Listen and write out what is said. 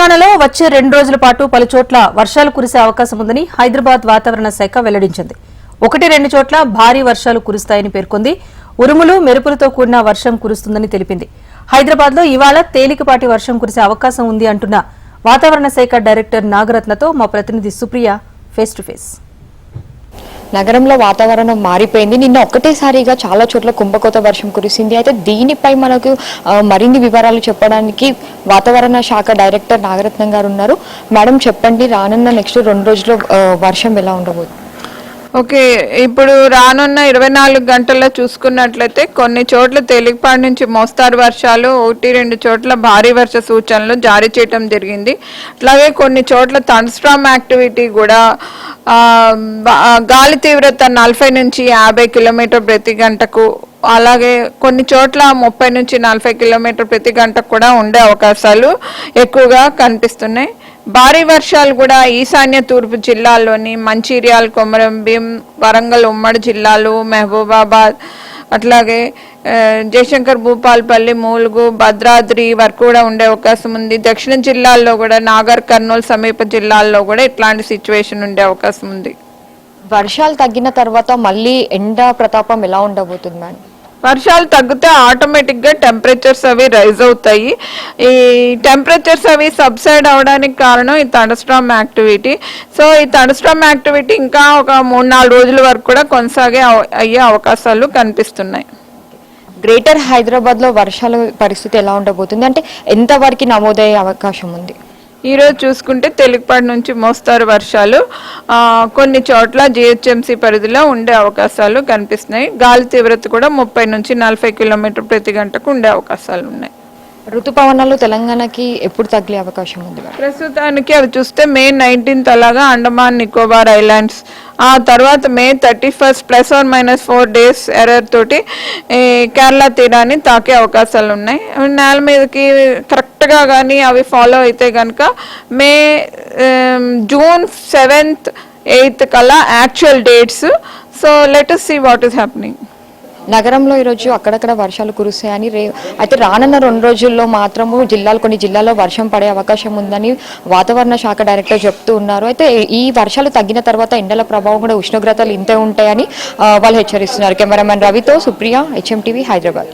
తెలంగాణలో వచ్చే రెండు రోజుల పాటు పలు చోట్ల వర్షాలు కురిసే అవకాశం ఉందని హైదరాబాద్ వాతావరణ శాఖ వెల్లడించింది. ఒకటి రెండు చోట్ల భారీ వర్షాలు కురుస్తాయని పేర్కొంది. ఉరుములు మెరుపులతో కూడిన వర్షం కురుస్తుందని తెలిపింది. హైదరాబాద్లో ఇవాళ తేలికపాటి వర్షం కురిసే అవకాశం ఉంది అంటున్న వాతావరణ శాఖ డైరెక్టర్ నాగరత్నతో మా ప్రతినిధి సుప్రియ ఫేస్ టు ఫేస్ నగరంలో వాతావరణం మారిపోయింది. నిన్న ఒక్కటేసారిగా చాలా చోట్ల కుంభకోత వర్షం కురిసింది. అయితే దీనిపై మనకు మరిన్ని వివరాలు చెప్పడానికి వాతావరణ శాఖ డైరెక్టర్ నాగరత్నం గారు ఉన్నారు. మేడం చెప్పండి రానున్న నెక్స్ట్ రెండు రోజుల్లో వర్షం ఎలా ఉండబోతుంది? ఓకే ఇప్పుడు రానున్న ఇరవై నాలుగు గంటల్లో చూసుకున్నట్లయితే కొన్ని చోట్ల తేలికపాటి నుంచి మోస్తారు వర్షాలు. ఒకటి రెండు చోట్ల భారీ వర్ష సూచనలు జారీ చేయటం జరిగింది. అట్లాగే కొన్ని చోట్ల థండ్స్ట్రామ్ యాక్టివిటీ కూడా గాలి తీవ్రత నలభై నుంచి యాభై కిలోమీటర్ ప్రతి గంటకు అలాగే కొన్ని చోట్ల ముప్పై నుంచి నలభై కిలోమీటర్ ప్రతి గంటకు కూడా ఉండే అవకాశాలు ఎక్కువగా కనిపిస్తున్నాయి. భారీ వర్షాలు కూడా ఈశాన్య తూర్పు జిల్లాల్లోని మంచిర్యాల కొమరం భీం వరంగల్ ఉమ్మడి జిల్లాలు మహబూబాబాద్ అట్లాగే జయశంకర్ భూపాల్పల్లి మూలుగు భద్రాద్రి వరకు కూడా ఉండే అవకాశం ఉంది. దక్షిణ జిల్లాల్లో కూడా నాగర్ కర్నూలు సమీప జిల్లాల్లో కూడా ఇట్లాంటి సిచ్యువేషన్ ఉండే అవకాశం ఉంది. వర్షాలు తగ్గిన తర్వాత మళ్ళీ ఎండ ప్రతాపం ఎలా ఉండబోతుంది మేడం వర్షాలు తగ్గితే ఆటోమేటిక్గా టెంపరేచర్స్ అవి రైజ్ అవుతాయి. ఈ టెంపరేచర్స్ అవి సబ్సైడ్ అవడానికి కారణం ఈ థండర్స్టామ్ యాక్టివిటీ సో ఈ థండర్స్టామ్ యాక్టివిటీ ఇంకా ఒక మూడు నాలుగు రోజుల వరకు కూడా కొనసాగే అయ్యే అవకాశాలు కనిపిస్తున్నాయి. గ్రేటర్ హైదరాబాద్లో వర్షాల పరిస్థితి ఎలా ఉండబోతుంది? అంటే ఎంతవరకు నమోదయ్యే అవకాశం ఉంది? ఈరోజు చూసుకుంటే తేలికపాటి నుంచి మోస్తారు వర్షాలు. కొన్ని చోట్ల జిహెచ్ఎంసీ పరిధిలో ఉండే అవకాశాలు కనిపిస్తున్నాయి. గాలి తీవ్రత కూడా ముప్పై నుంచి నలభై కిలోమీటర్ ప్రతి గంటకు ఉండే అవకాశాలు ఉన్నాయి. ఋతుపవనాలు తెలంగాణకి ఎప్పుడు తగిలే అవకాశం ఉంది ప్రస్తుతానికి అవి చూస్తే మే నైన్టీన్త్ అలాగా అండమాన్ నికోబార్ ఐలాండ్స్. ఆ తర్వాత May thirty first plus or minus four days error తోటి కేరళ తీరాన్ని తాకే అవకాశాలు ఉన్నాయి. నేల మీదకి కరెక్ట్గా కానీ అవి ఫాలో అయితే కనుక మే జూన్ సెవెంత్ ఎయిత్ కల్లా actual dates so let see what is happening నగరంలో ఈరోజు అక్కడక్కడ వర్షాలు కురుస్తాయని రే అయితే రానున్న రెండు రోజుల్లో మాత్రము జిల్లాలు కొన్ని జిల్లాల్లో వర్షం పడే అవకాశం ఉందని వాతావరణ శాఖ డైరెక్టర్ చెప్తూ ఉన్నారు. అయితే ఈ వర్షాలు తగ్గిన తర్వాత ఎండల ప్రభావం కూడా ఉష్ణోగ్రతలు ఇంతే ఉంటాయని వాళ్ళు హెచ్చరిస్తున్నారు. కెమెరామెన్ రవితో సుప్రియ హెచ్ఎం టీవీ హైదరాబాద్.